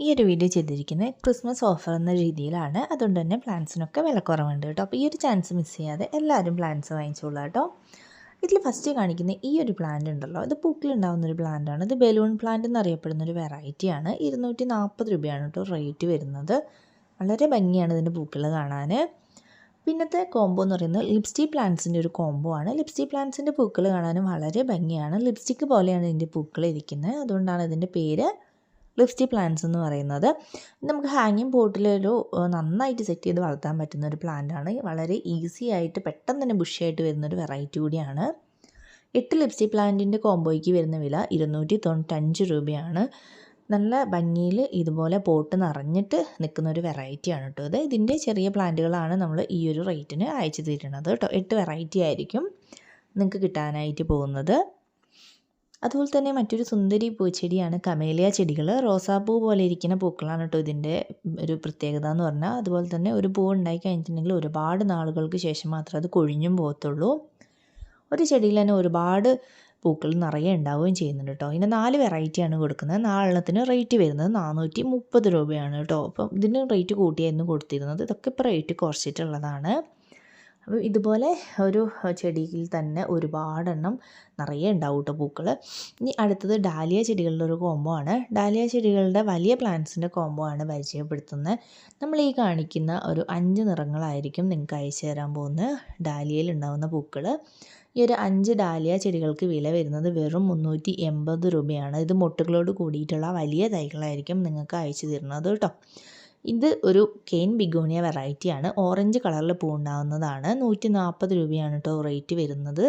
ഈ ഒരു വീഡിയോ ചെയ്തിരിക്കുന്നത് ക്രിസ്മസ് ഓഫർ എന്ന രീതിയിലാണ് അതുകൊണ്ട് തന്നെ പ്ലാൻസിനൊക്കെ വില കുറവുണ്ട് കേട്ടോ. അപ്പോൾ ഈ ഒരു ചാൻസ് മിസ് ചെയ്യാതെ എല്ലാവരും പ്ലാൻസ് വാങ്ങിച്ചോളൂ കേട്ടോ. ഇതിൽ ഫസ്റ്റ് കാണിക്കുന്ന ഈ ഒരു പ്ലാന്റ് ഉണ്ടല്ലോ. ഇത് പൂക്കിലുണ്ടാകുന്ന ഒരു പ്ലാന്റ് ആണ്. ഇത് ബലൂൺ പ്ലാന്റ് എന്നറിയപ്പെടുന്ന ഒരു വെറൈറ്റിയാണ് ഇരുന്നൂറ്റി നാൽപ്പത് രൂപയാണ് കേട്ടോ റേറ്റ് വരുന്നത്. വളരെ ഭംഗിയാണ് ഇതിന്റെ പൂക്കൾ കാണാൻ. പിന്നത്തെ കോംബോ എന്ന് പറയുന്നത് ലിപ്സ്റ്റിക് പ്ലാന്റ്സിന്റെ ഒരു കോംബോ ആണ്. ലിപ്സ്റ്റിക് പ്ലാന്റ്സിന്റെ പൂക്കൾ കാണാനും വളരെ ഭംഗിയാണ്. ലിപ്സ്റ്റിക് പോലെയാണ് ഇതിന്റെ പൂക്കൾ ഇരിക്കുന്നത്. അതുകൊണ്ടാണ് ഇതിന്റെ പേര് ലിപ്സ്റ്റിക് പ്ലാന്റ്സ് എന്ന് പറയുന്നത്. നമുക്ക് ഹാങ്ങിങ് പോട്ടിലൊരു നന്നായിട്ട് സെറ്റ് ചെയ്ത് വളർത്താൻ പറ്റുന്ന ഒരു പ്ലാന്റാണ് വളരെ ഈസി ആയിട്ട് പെട്ടെന്ന് തന്നെ ബുഷിയായിട്ട് വരുന്നൊരു വെറൈറ്റി കൂടിയാണ്. എട്ട് ലിപ്സ്റ്റിക് പ്ലാന്റിന്റെ കോംബോയ്ക്ക് വരുന്ന വില ഇരുന്നൂറ്റി തൊണ്ണൂറ്റഞ്ച് രൂപയാണ്. നല്ല ഭംഗിയിൽ ഇതുപോലെ പോട്ട് നിറഞ്ഞിട്ട് നിൽക്കുന്ന ഒരു വെറൈറ്റിയാണ് കേട്ടോ ഇത്. ഇതിന്റെ ചെറിയ പ്ലാന്റുകളാണ് നമ്മൾ ഈ ഒരു റേറ്റിന് അയച്ചു തരുന്നത് കേട്ടോ എട്ട് വെറൈറ്റി ആയിരിക്കും നിങ്ങൾക്ക് കിട്ടാനായിട്ട് പോകുന്നത്. അതുപോലെ തന്നെ മറ്റൊരു സുന്ദരി പൂച്ചെടിയാണ് കമേലിയ ചെടികൾ റോസാപ്പൂ പോലെ ഇരിക്കുന്ന പൂക്കളാണ് കേട്ടോ ഇതിന്റെ ഒരു പ്രത്യേകത എന്ന് പറഞ്ഞാൽ. അതുപോലെ തന്നെ ഒരു പൂ ഉണ്ടായി കഴിഞ്ഞിട്ടുണ്ടെങ്കിൽ ഒരുപാട് നാളുകൾക്ക് ശേഷം മാത്രമേ അത് കൊഴിഞ്ഞും പോകത്തുള്ളൂ. ഒരു ചെടിയിൽ തന്നെ ഒരുപാട് പൂക്കൾ നിറയെ ഉണ്ടാവുകയും ചെയ്യുന്നുണ്ട് കേട്ടോ. ഇതിന് നാല് വെറൈറ്റിയാണ് കൊടുക്കുന്നത്. നാലെണ്ണത്തിന് റേറ്റ് വരുന്നത് നാനൂറ്റി മുപ്പത് രൂപയാണ് കേട്ടോ. അപ്പം ഇതിന് റേറ്റ് കൂട്ടിയായിരുന്നു കൊടുത്തിരുന്നത്. ഇതൊക്കെ ഇപ്പോൾ റേറ്റ് കുറച്ചിട്ടുള്ളതാണ്. അപ്പോൾ ഇതുപോലെ ഒരു ചെടിയിൽ തന്നെ ഒരുപാടെണ്ണം നിറയെ ഉണ്ടാവും കേട്ടോ പൂക്കൾ ഇനി അടുത്തത് ഡാലിയ ചെടികളുടെ ഒരു കോംബോ ആണ്. ഡാലിയ ചെടികളുടെ വലിയ പ്ലാന്റ്സിന്റെ കോംബോ ആണ് പരിചയപ്പെടുത്തുന്നത് നമ്മൾ ഈ കാണിക്കുന്ന ഒരു അഞ്ച് നിറങ്ങളായിരിക്കും നിങ്ങൾക്ക് അയച്ചു തരാൻ പോകുന്ന. ഡാലിയയിൽ ഉണ്ടാകുന്ന പൂക്കൾ ഈ ഒരു അഞ്ച് ഡാലിയ ചെടികൾക്ക് വില വരുന്നത് വെറും മുന്നൂറ്റി എൺപത് രൂപയാണ്. ഇത് മൊട്ടുകളോട് കൂടിയിട്ടുള്ള വലിയ തൈകളായിരിക്കും നിങ്ങൾക്ക് അയച്ചു തരുന്നത് കേട്ടോ ഇത് ഒരു കെയിൻ ബിഗോണിയ വെറൈറ്റിയാണ് ഓറഞ്ച് കളറിൽ പൂ ഉണ്ടാകുന്നതാണ് നൂറ്റി നാൽപ്പത് രൂപയാണ് കേട്ടോ റേറ്റ് വരുന്നത്.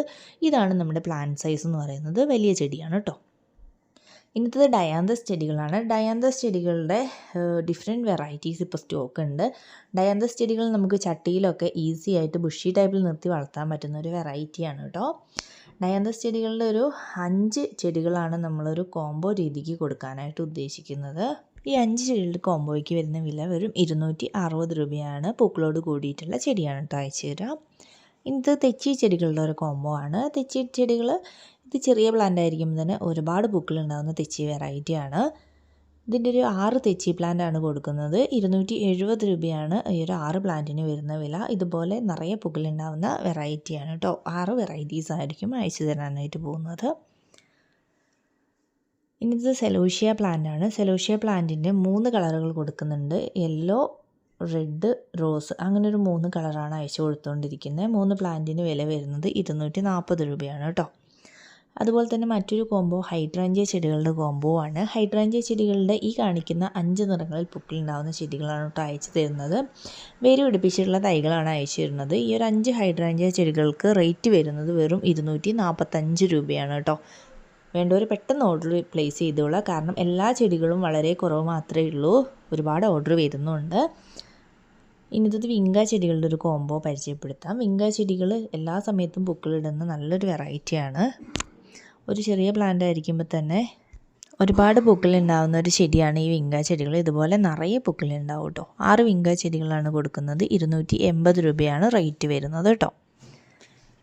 ഇതാണ് നമ്മുടെ പ്ലാന്റ് സൈസ് എന്ന് പറയുന്നത്. വലിയ ചെടിയാണ് കേട്ടോ ഇന്നത്തത് ഡയാന്തസ് ചെടികളാണ്. ഡയാന്തസ് ചെടികളുടെ ഡിഫറെന്റ് വെറൈറ്റീസ് ഇപ്പോൾ സ്റ്റോക്ക് ഉണ്ട്. ഡയാന്തസ് ചെടികൾ നമുക്ക് ചട്ടിയിലൊക്കെ ഈസി ആയിട്ട് ബുഷി ടൈപ്പിൽ നിർത്തി വളർത്താൻ പറ്റുന്ന ഒരു വെറൈറ്റിയാണ് കേട്ടോ ഡയാന്തസ് ചെടികളുടെ ഒരു അഞ്ച് ചെടികളാണ് നമ്മളൊരു കോംബോ രീതിക്ക് കൊടുക്കാനായിട്ട് ഉദ്ദേശിക്കുന്നത്. ഈ അഞ്ച് ചെടികളുടെ കോമ്പോയ്ക്ക് വരുന്ന വില വെറും ഇരുന്നൂറ്റി അറുപത് രൂപയാണ്. പൂക്കളോട് കൂടിയിട്ടുള്ള ചെടിയാണ് കേട്ടോ അയച്ചു തരാം. ഇത് തെച്ചി ചെടികളുടെ ഒരു കോമ്പോ ആണ്. തെച്ചി ചെടികൾ ഇത് ചെറിയ പ്ലാന്റ് ആയിരിക്കുമ്പോൾ തന്നെ ഒരുപാട് പൂക്കൾ ഉണ്ടാകുന്ന തെച്ചി വെറൈറ്റിയാണ് ഇതിന്റെ ഒരു ആറ് തെച്ചി പ്ലാന്റ് ആണ് കൊടുക്കുന്നത്. ഇരുന്നൂറ്റി എഴുപത് രൂപയാണ് ഈ ഒരു ആറ് പ്ലാന്റിന് വരുന്ന വില. ഇതുപോലെ നിറയെ പൂക്കളുണ്ടാകുന്ന വെറൈറ്റിയാണ് കേട്ടോ ആറ് വെറൈറ്റീസ് ആയിരിക്കും അയച്ചു തരാനായിട്ട് പോകുന്നത്. ഇനിത് സെലോഷ്യ പ്ലാന്റ് ആണ്. സെലോഷ്യ പ്ലാന്റിന്റെ മൂന്ന് കളറുകൾ കൊടുക്കുന്നുണ്ട്. യെല്ലോ റെഡ് റോസ് അങ്ങനെ ഒരു മൂന്ന് കളറാണ് അയച്ചു കൊടുത്തുകൊണ്ടിരിക്കുന്നത് മൂന്ന് പ്ലാന്റിന് വില വരുന്നത് ഇരുന്നൂറ്റി നാൽപ്പത് രൂപയാണ് കേട്ടോ. അതുപോലെ തന്നെ മറ്റൊരു കോംബോ ഹൈഡ്രാഞ്ചിയ ചെടികളുടെ കോംബോ ആണ്. ഹൈഡ്രാഞ്ചിയ ചെടികളുടെ ഈ കാണിക്കുന്ന അഞ്ച് നിറങ്ങളിൽ പൂക്കളുണ്ടാകുന്ന ചെടികളാണ് കേട്ടോ അയച്ചു തരുന്നത്. വേര് പിടിപ്പിച്ചിട്ടുള്ള തൈകളാണ് അയച്ചു തരുന്നത്. ഈ ഒരു അഞ്ച് ഹൈഡ്രാഞ്ചിയ ചെടികൾക്ക് റേറ്റ് വരുന്നത് വെറും ഇരുന്നൂറ്റി നാൽപ്പത്തഞ്ച് രൂപയാണ് കേട്ടോ. വേണ്ടവർ പെട്ടെന്ന് ഓർഡർ പ്ലേസ് ചെയ്തോളാം. കാരണം എല്ലാ ചെടികളും വളരെ കുറവ് മാത്രമേ ഉള്ളൂ. ഒരുപാട് ഓർഡർ വരുന്നുണ്ട്. ഇന്നത്തെ വിങ്ക ചെടികളുടെ ഒരു കോംബോ പരിചയപ്പെടുത്താം. വിങ്ക ചെടികൾ എല്ലാ സമയത്തും പൂക്കളിടുന്ന നല്ലൊരു വെറൈറ്റിയാണ് ഒരു ചെറിയ പ്ലാന്റ് ആയിരിക്കുമ്പോൾ തന്നെ ഒരുപാട് പൂക്കളുണ്ടാകുന്ന ഒരു ചെടിയാണ് ഈ വിങ്ക ചെടികൾ. ഇതുപോലെ നിറയെ പൂക്കളുണ്ടാവും കേട്ടോ ആറ് വിങ്ക ചെടികളാണ് കൊടുക്കുന്നത്. ഇരുന്നൂറ്റി എൺപത് രൂപയാണ് റേറ്റ് വരുന്നത് കേട്ടോ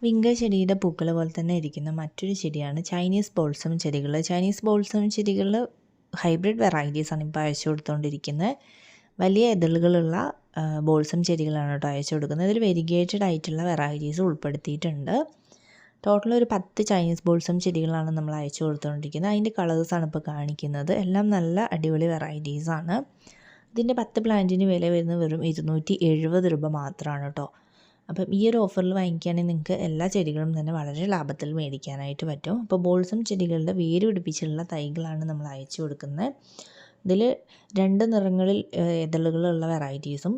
വിങ്ക ചെടിയുടെ പൂക്കൾ പോലെ തന്നെ ഇരിക്കുന്ന മറ്റൊരു ചെടിയാണ് ചൈനീസ് ബോൾസം ചെടികൾ ചൈനീസ് ബോൾസം ചെടികൾ ഹൈബ്രിഡ് വെറൈറ്റീസാണ് ഇപ്പോൾ അയച്ചു കൊടുത്തുകൊണ്ടിരിക്കുന്നത് വലിയ ഇതളുകളുള്ള ബോൾസം ചെടികളാണ് കേട്ടോ അയച്ചു കൊടുക്കുന്നത്. ഇതിൽ വെരിഗേറ്റഡ് ആയിട്ടുള്ള വെറൈറ്റീസ് ഉൾപ്പെടുത്തിയിട്ടുണ്ട്. ടോട്ടൽ ഒരു പത്ത് ചൈനീസ് ബോൾസം ചെടികളാണ് നമ്മൾ അയച്ചു കൊടുത്തുകൊണ്ടിരിക്കുന്നത് അതിന്റെ കളേഴ്സാണ് ഇപ്പോൾ കാണിക്കുന്നത്. എല്ലാം നല്ല അടിപൊളി വെറൈറ്റീസാണ് ഇതിന്റെ പത്ത് പ്ലാന്റിന് വില വരുന്നത് വെറും ഇരുന്നൂറ്റി എഴുപത് രൂപ മാത്രമാണ് കേട്ടോ. അപ്പം ഈ ഒരു ഓഫറിൽ വാങ്ങിക്കുകയാണെങ്കിൽ നിങ്ങൾക്ക് എല്ലാ ചെടികളും തന്നെ വളരെ ലാഭത്തിൽ മേടിക്കാനായിട്ട് പറ്റും. അപ്പോൾ ബോൾസം ചെടികളുടെ വേര് പിടിപ്പിച്ചുള്ള തൈകളാണ് നമ്മൾ അയച്ചു കൊടുക്കുന്നത്. ഇതിൽ രണ്ട് നിറങ്ങളിൽ ഇതളുകളുള്ള വെറൈറ്റീസും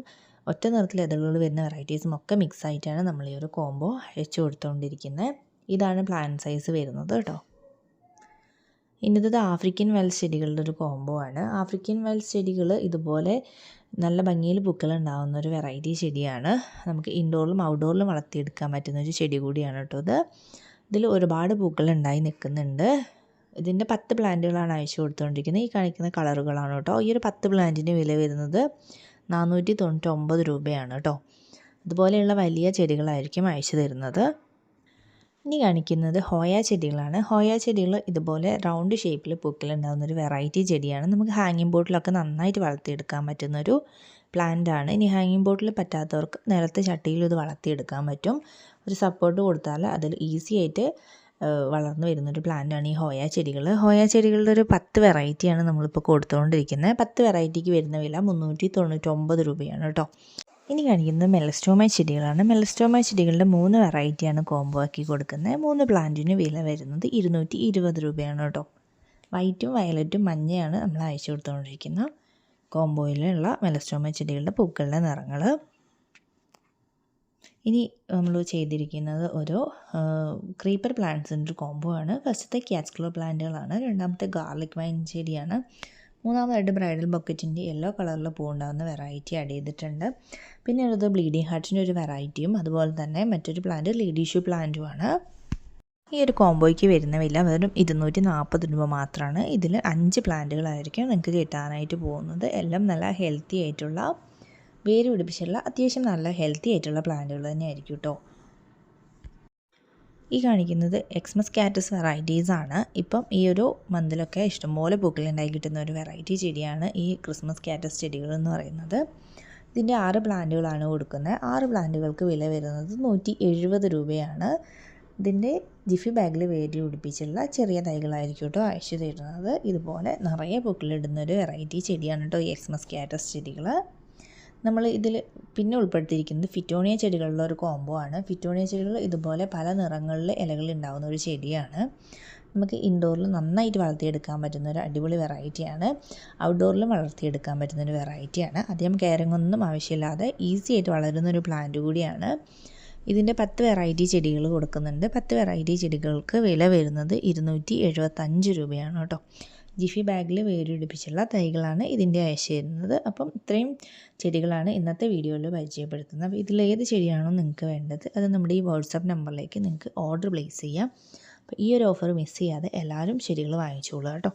ഒറ്റ നിറത്തിൽ ഇതളുകൾ വരുന്ന വെറൈറ്റീസും ഒക്കെ മിക്സ് ആയിട്ടാണ് നമ്മൾ ഈ ഒരു കോംബോ അയച്ചു കൊടുത്തുകൊണ്ടിരിക്കുന്നത് ഇതാണ് പ്ലാൻ സൈസ് വരുന്നത് കേട്ടോ. ഇന്നത്തത് ആഫ്രിക്കൻ വെൽസ് ചെടികളുടെ ഒരു കോംബോ ആണ്. ആഫ്രിക്കൻ വെൽസ് ചെടികൾ ഇതുപോലെ നല്ല ഭംഗിയിൽ പൂക്കൾ ഉണ്ടാകുന്ന ഒരു വെറൈറ്റി ചെടിയാണ്. നമുക്ക് ഇൻഡോറിലും ഔട്ട്ഡോറിലും വളർത്തിയെടുക്കാൻ പറ്റുന്ന ഒരു ചെടി കൂടിയാണ് കേട്ടോ ഇത്. ഇതിൽ ഒരുപാട് പൂക്കൾ ഉണ്ടായി നിൽക്കുന്നുണ്ട്. ഇതിന്റെ പത്ത് പ്ലാന്റുകളാണ് അയച്ചു കൊടുത്തുകൊണ്ടിരിക്കുന്നത് ഈ കാണിക്കുന്ന കളറുകളാണ് കേട്ടോ. ഈ ഒരു പത്ത് പ്ലാന്റിന് വില വരുന്നത് നാനൂറ്റി തൊണ്ണൂറ്റൊമ്പത് രൂപയാണ് കേട്ടോ. അതുപോലെയുള്ള വലിയ ചെടികളായിരിക്കും അയച്ചു തരുന്നത്. ഇനി കാണിക്കുന്നത് ഹോയ ചെടികളാണ്. ഹോയ ചെടികൾ ഇതുപോലെ റൗണ്ട് ഷേപ്പിൽ പൂക്കളുണ്ടാകുന്ന ഒരു വെറൈറ്റി ചെടിയാണ്. നമുക്ക് ഹാങ്ങിങ് ബോട്ടിലൊക്കെ നന്നായിട്ട് വളർത്തിയെടുക്കാൻ പറ്റുന്ന ഒരു പ്ലാന്റ് ആണ്. ഇനി ഹാങ്ങിങ് ബോട്ടിൽ പറ്റാത്തവർക്ക് നിലത്തെ ചട്ടിയിൽ ഇത് വളർത്തിയെടുക്കാൻ പറ്റും. ഒരു സപ്പോർട്ട് കൊടുത്താൽ അതിൽ ഈസി ആയിട്ട് വളർന്നു വരുന്നൊരു പ്ലാന്റാണ് ഈ ഹോയ ചെടികൾ. ഹോയ ചെടികളുടെ ഒരു പത്ത് വെറൈറ്റിയാണ് നമ്മളിപ്പോൾ കൊടുത്തുകൊണ്ടിരിക്കുന്നത്. പത്ത് വെറൈറ്റിക്ക് വരുന്ന വില മുന്നൂറ്റി തൊണ്ണൂറ്റൊമ്പത് രൂപയാണ് കേട്ടോ. ഇനി കാണിക്കുന്നത് മെലസ്റ്റോമ ചെടികളാണ്. മെലസ്റ്റോമ ചെടികളുടെ മൂന്ന് വെറൈറ്റിയാണ് കോംബോ ആക്കി കൊടുക്കുന്നത്. മൂന്ന് പ്ലാന്റിന് വില വരുന്നത് ഇരുന്നൂറ്റി ഇരുപത് രൂപയാണ് കേട്ടോ. വൈറ്റും വയലറ്റും മഞ്ഞയാണ് നമ്മൾ അയച്ചു കൊടുത്തുകൊണ്ടിരിക്കുന്ന കോംബോയിലുള്ള മെലസ്റ്റോമ ചെടികളുടെ പൂക്കളുടെ നിറങ്ങൾ ഇനി നമ്മൾ ചെയ്തിരിക്കുന്നത് ഒരു ക്രീപ്പർ പ്ലാന്റ്സിന്റെ ഒരു കോംബോ ആണ്. ഫസ്റ്റത്തെ ക്യാറ്റ്സ്ക്ലോ പ്ലാന്റുകളാണ് രണ്ടാമത്തെ ഗാർലിക് വൈൻ ചെടിയാണ്. മൂന്നാമതായിട്ട് ബ്രൈഡൽ ബൊക്കറ്റിന്റെ യെല്ലോ കളറിൽ പൂവുണ്ടാകുന്ന വെറൈറ്റി ആഡ് ചെയ്തിട്ടുണ്ട്. പിന്നെ ഉള്ളത് ബ്ലീഡിങ് ഹാർട്ടിന്റെ ഒരു വെറൈറ്റിയും അതുപോലെ തന്നെ മറ്റൊരു പ്ലാന്റ് ലേഡീഷ്യൂ പ്ലാന്റുമാണ് ഈ ഒരു കോംബോയ്ക്ക് വരുന്ന വില വെറും ഇരുന്നൂറ്റി നാൽപ്പത് രൂപ മാത്രമാണ്. ഇതിൽ അഞ്ച് പ്ലാന്റുകളായിരിക്കും നിങ്ങൾക്ക് കിട്ടാനായിട്ട് പോകുന്നത്. എല്ലാം നല്ല ഹെൽത്തി ആയിട്ടുള്ള വേര് പിടിപ്പിച്ചുള്ള അത്യാവശ്യം നല്ല ഹെൽത്തി ആയിട്ടുള്ള പ്ലാന്റുകൾ തന്നെയായിരിക്കും കേട്ടോ ഈ കാണിക്കുന്നത് എക്സ്മസ് കാറ്റസ് വെറൈറ്റീസ് ആണ്. ഇപ്പം ഈ ഒരു മന്തിലൊക്കെ ഇഷ്ടംപോലെ പൂക്കളുണ്ടായി കിട്ടുന്ന ഒരു വെറൈറ്റി ചെടിയാണ് ഈ ക്രിസ്മസ് കാറ്റസ് ചെടികൾ എന്ന് പറയുന്നത്. ഇതിന്റെ ആറ് പ്ലാന്റുകളാണ് കൊടുക്കുന്നത്. ആറ് പ്ലാന്റുകൾക്ക് വില വരുന്നത് നൂറ്റി എഴുപത് രൂപയാണ്. ഇതിന്റെ ജിഫി ബാഗിൽ വേരി പിടിപ്പിച്ചുള്ള ചെറിയ തൈകളായിരിക്കും കേട്ടോ അയച്ചു തരുന്നത്. ഇതുപോലെ നിറയെ പൂക്കളിടുന്ന ഒരു വെറൈറ്റി ചെടിയാണ് കേട്ടോ ഈ എക്സ്മസ് കാറ്റസ് ചെടികൾ നമ്മൾ ഇതിൽ പിന്നെ ഉൾപ്പെടുത്തിയിരിക്കുന്നത് ഫിറ്റോണിയ ചെടികളുള്ള ഒരു കോംബോ ആണ്. ഫിറ്റോണിയ ചെടികൾ ഇതുപോലെ പല നിറങ്ങളിൽ ഇലകൾ ഉണ്ടാകുന്ന ഒരു ചെടിയാണ്. നമുക്ക് ഇൻഡോറിൽ നന്നായിട്ട് വളർത്തിയെടുക്കാൻ പറ്റുന്ന ഒരു അടിപൊളി വെറൈറ്റിയാണ് ഔട്ട്ഡോറിലും വളർത്തിയെടുക്കാൻ പറ്റുന്ന ഒരു വെറൈറ്റിയാണ് അധികം കെയറിംഗ് ഒന്നും ആവശ്യമില്ലാതെ ഈസി ആയിട്ട് വളരുന്ന ഒരു പ്ലാന്റ് കൂടിയാണ്. ഇതിന്റെ പത്ത് വെറൈറ്റി ചെടികൾ കൊടുക്കുന്നുണ്ട്. പത്ത് വെറൈറ്റി ചെടികൾക്ക് വില വരുന്നത് ഇരുന്നൂറ്റി എഴുപത്തഞ്ച് രൂപയാണ് കേട്ടോ. ജിഫി ബാഗിൽ വേരുപിടിപ്പിച്ചുള്ള തൈകളാണ് ഇതിന്റെ അയച്ചിരുന്നത് അപ്പം ഇത്രയും ചെടികളാണ് ഇന്നത്തെ വീഡിയോയിൽ പരിചയപ്പെടുത്തുന്നത്. അപ്പോൾ ഇതിലേത് ചെടിയാണോ നിങ്ങൾക്ക് വേണ്ടത് അത് നമ്മുടെ ഈ വാട്സാപ്പ് നമ്പറിലേക്ക് നിങ്ങൾക്ക് ഓർഡർ പ്ലേസ് ചെയ്യാം. അപ്പോൾ ഈ ഒരു ഓഫർ മിസ് ചെയ്യാതെ എല്ലാവരും ചെടികൾ വാങ്ങിച്ചോളൂ കേട്ടോ.